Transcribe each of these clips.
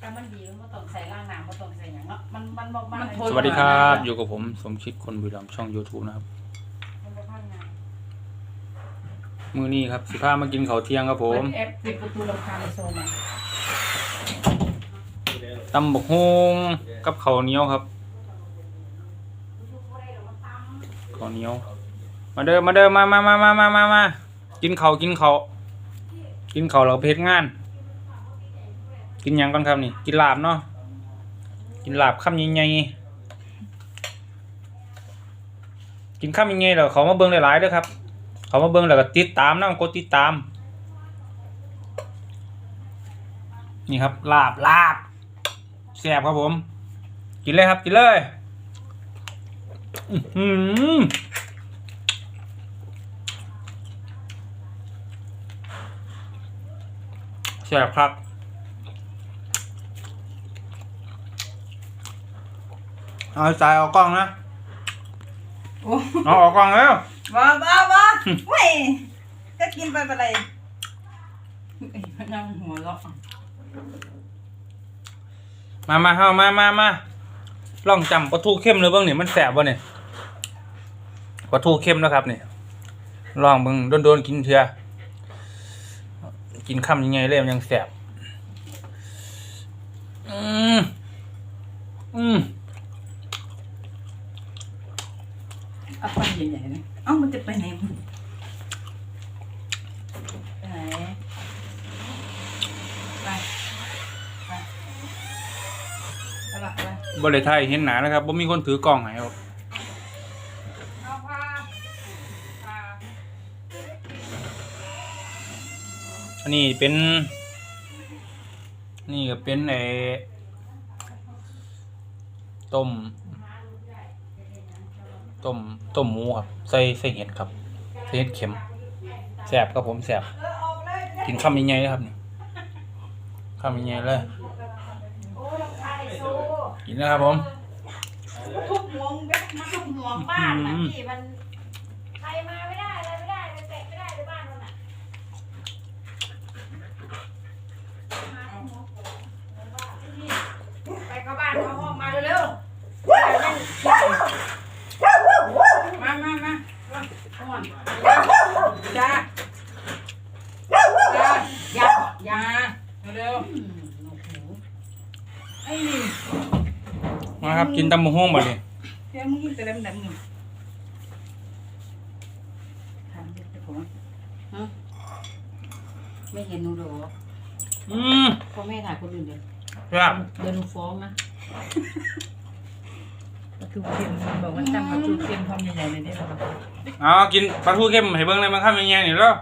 แต่มันดีมันบ่ต้องใส่ล่างน้ำบ่ต้องใส่หยังเนาะมันมันบ่มันสวัสดีครับ อยู่กับผมสมชิดคนบุรีรัมย์ช่อง YouTube นะครับ มันบ่พังงานมื้อนี้ครับสิพามากินข้าวเที่ยงครับผมเปิดแอปปิดประตูรำคาญโซนมาตำบกฮงกับข้าวเหนียวครับข้าวเหนียว มาเด้อมาเด้อมามามามามามามากินข้าวกินข้าวกินข้าวแล้วก็เพชรงาน กินหยังก่อนครับนี่ กินลาบเนาะ กินลาบคำใหญ่ๆกินคำใหญ่ๆแล้วเขามาเบิ่งหลายๆเด้อครับ เขามาเบิ่งแล้วก็ติดตามนะกดติดตาม นี่ครับลาบลาบแซ่บครับผม กินเลยครับกินเลยอื้อหือแซ่บครับ เอาใส่เอากล้องนะโอ้เอาออกกล้องแล้วบ้าบ้าบ้าไม่ก็กินไปเป็นไรไอ้พนังหัวเราะมามาเฮามามามาลองจำปลาทูเข้มเลยเบ้างเนี่ยมันแสบบ่เนี่ยปลาทูเข้มนะครับเนี่ยลองเบิ่งโดนๆกินเถื่อกินคำยังไงเลยมันยังแสบอืมอืม เอาไป ใหญ่ๆนะเอ้ามันจะไปไหนมึงไปไหนไปไปเอาละไปบ่ได้ไทยเห็นหนานะครับบ่มีคนถือกล้องให้ครับเอาผ้าผ้าอันนี้เป็น นี่ก็เป็นไอ้ต้ม ต้มต้มหมูครับใส่ใส่เห็ดครับใส่เห็ดเข็มแสบครับผมแสบกินคำยังไงครับนี่คำยังไงเลยโอ้ยรำคาญไอ้โซกินนะครับผมทุบหัวมึงแบ๊กมาทุกห่วงบ้านน่ะอืมพี่มันใครมาไม่ได้อะไรไม่ได้ไปเตะไม่ได้ในบ้านมันน่ะไปเข้าบ้านเข้าห้องมาเร็วๆ มามามา ก่ อนจ้าอย่าอย่าอย่าเร็วไอ้นี่มาครับกินตำมะฮวงบ่เนี่ยๆเดี๋ยวมึงกินแต่เล่มดำหนึ่งถามเจ้าของไม่เห็นหนูหรออืมพ่อแม่ถ่ายคนอื่นเดี๋ยวครับเดี๋ยวหนูฟ้องนะ ปลาทูเค็มบอกว่าตั้งปลาทูเค็มทำใหญ่ๆเลยได้ไหมครับเอากินปลาทูเข้มให้เบิ่งเลยมันคำยังไงนี่แล้ว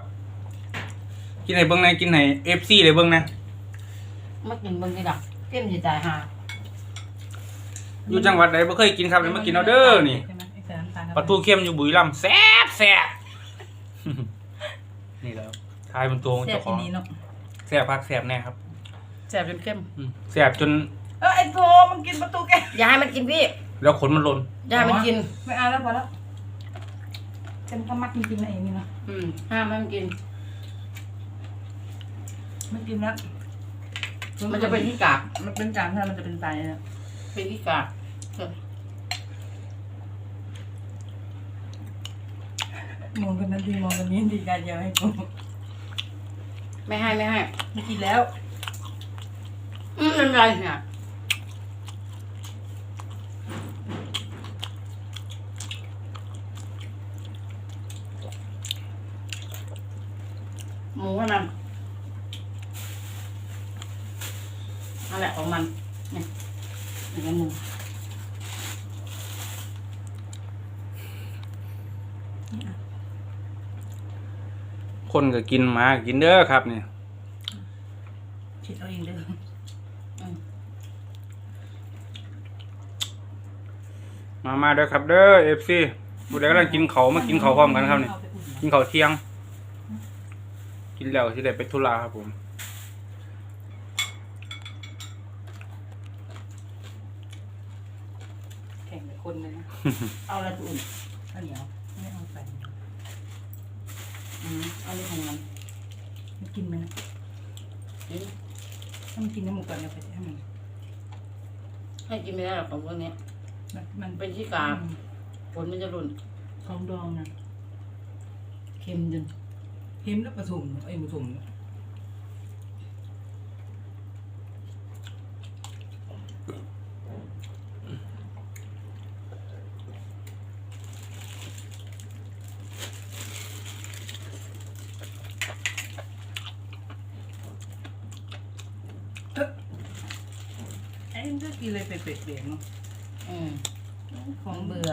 กินให้เบิ่งในกินให้ FC เลยเบิ่งนะมากินเบิ่งนี่ดอกเต็มสิตายห่าอยู่จังหวัดใดบ่เคยกินครับเลยมากินเอาเด้อนี่ใช่ไหมไอ้สารน้ำตาลปลาทูเข้มอยู่บุรีรัมย์แซ่บแซ่บนี่แล้วทายเป็นตัวของแซ่บเจ้าขทีองนี้เนาะแซ่บพักแซ่บแน่ครับแซ่บจนเข้มอืมแซ่บจนเออไอ้โทมันกินประตูแกอย่าให้มันกินพี่ แล้วขนมันหล่นอย่าให้มันกิน ไม่เอาแล้วพอแล้วฉันก็มักจริงๆนะเองนี่นะอืมห้ามให้มันกิน ไม่กินแล้วมันจะเป็นที่กากมันเป็นจานถ้ามันจะเป็นไตนะเป็นที่กากมองกันนั้นดีมองกันนี้ดีกันเดียวให้กูไม่ให้ไม่ให้ไม่กินแล้วอืมไม่เป็นไรเนี่ย มูให้มันนั่นแหละของมันเนี่ยอย่างนี้หมูคนก็กินหมาก็กินเด้อครับนี่คิดเอาเองเด้อมามาเด้อครับเด้อ FC ผู้ใดกำลังกินเขาวมากินเขาวพร้อมกันครับนี่เอาไปอุ่นกินข้าวเที่ยง กินแล้วสิได้ไปธุระครับผมแข่งกับคนเลยนะ เอาอะไรไปอุ่นข้าวเหนียวไม่เอาใส่อืมอันนี้ของมันไม่กินไหมนะกินถ้ามันกินน้ำหมูก่อนเนี่ยไปให้มันให้กินไม่ได้หรอกของพวกเนี้ยมันมันเป็นที่กาผลมันจะหล่นของดองนะเค็มจน เค็มแล้วผสมไอ้ยผสมไอ้มันก็กินอะไรเปรย์ๆเนาะอืมของเบื่อ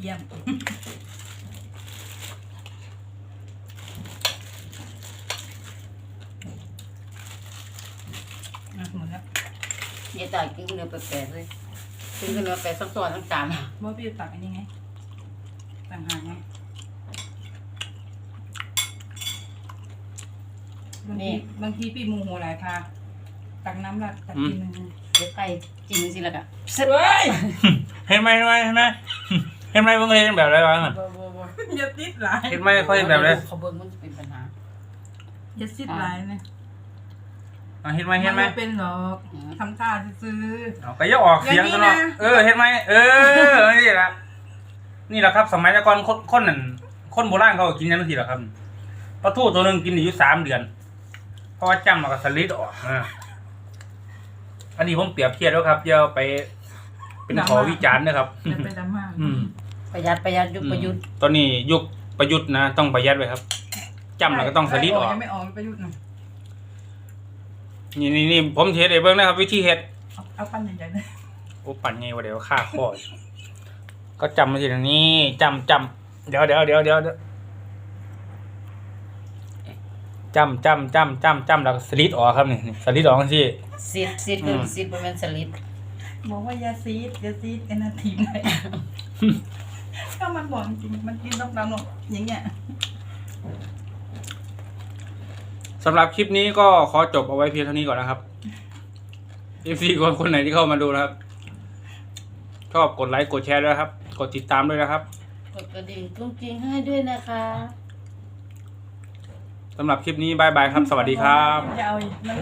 เยี่ยมอะหมดแล้วเยายตายกินข้าวเหนียวแปลกๆเลยกินข้าวเหนียวแปลกทั้งซ้อนทั้งจานอะว่าพี่จะตักอันนี้ไงต่างหากไงบางทีบางทีพี่โมโหหลายพาตักน้ำละตักกินหนึงเดี๋ยวไก่จิ้มสิละกะ เฮ้ย เห็นไหมเห็นไหมเห็นไหม เห็นไหมเบิ่งเห็นแบบไรบ้างอะบ่บ่บ่อย่าติดหลายเห็นไหมเขาเห็นแบบไรเขาเบิ่งมันจะเป็นปัญหาอย่าติดหลายนะอะเห็นไหมเห็นไหมนเป็นหรอกทำท่าซื้อ เอาก็อย่าออกเสียงตลอดอย่างนี้นะ เออเห็นไหมเออนี่แหละนี่แหละครับ สมัยแต่ก่อนคนคนนั่นคนโบราณเขาก็กินอยังนี้แหละครับปลาทูตัวหนึ่งกินอยู่สามเดือน เพราะว่าจำแล้วก็สลิดออกอะอันนี้ผมเปรียบเทียบแล้วครับอย่าไป เป็นขอวิจารณ์นะครับๆอย่าไปดราม่าอืมประหยัดประหยัดยุคประยุทธ์ตอนนี้ยุคประยุทธ์นะ ต้องประหยัดไว้ครับจำแล้วก็ต้องสลิดออก ยังไม่ออกประยุทธ์หน่อยนี่นี่นี่ผมเทสเองเบิ้งนะครับ วิธีเฮ็ดเอาเอาปั้นใหญ่ๆเลยโอ้ปั่นไงวะเดี๋ยวฆ่าข้ออีกก็จำมาทีละนี่จำจำเดี๋ยวเดี๋ยวเดี๋ยวเดี๋ยวเดี๋ยวจำจำจำจำจำแล้วก็สลิดออกครับนี่นี่สลิดออกที่ซิดซิดอืคือมซิดบ่แม่นสลิด บอกว่าอย่าซีดอย่าซีดกันนาทีไหนก็มันบอกจริงมันกินต้องดำหรอกอย่างเงี้ยสำหรับคลิปนี้ก็ขอจบเอาไว้เพียงเท่านี้ก่อนนะครับ FC คนคนไหนที่เข้ามาดูนะครับ ชอบกดไลค์กดแชร์ด้วยนะครับ กดติดตามด้วยนะครับ กดกระดิ่งกุ้งกิ้งให้ด้วยนะคะสำหรับคลิปนี้บายบายครับ สวัสดีครับ จะเอาอีกมัน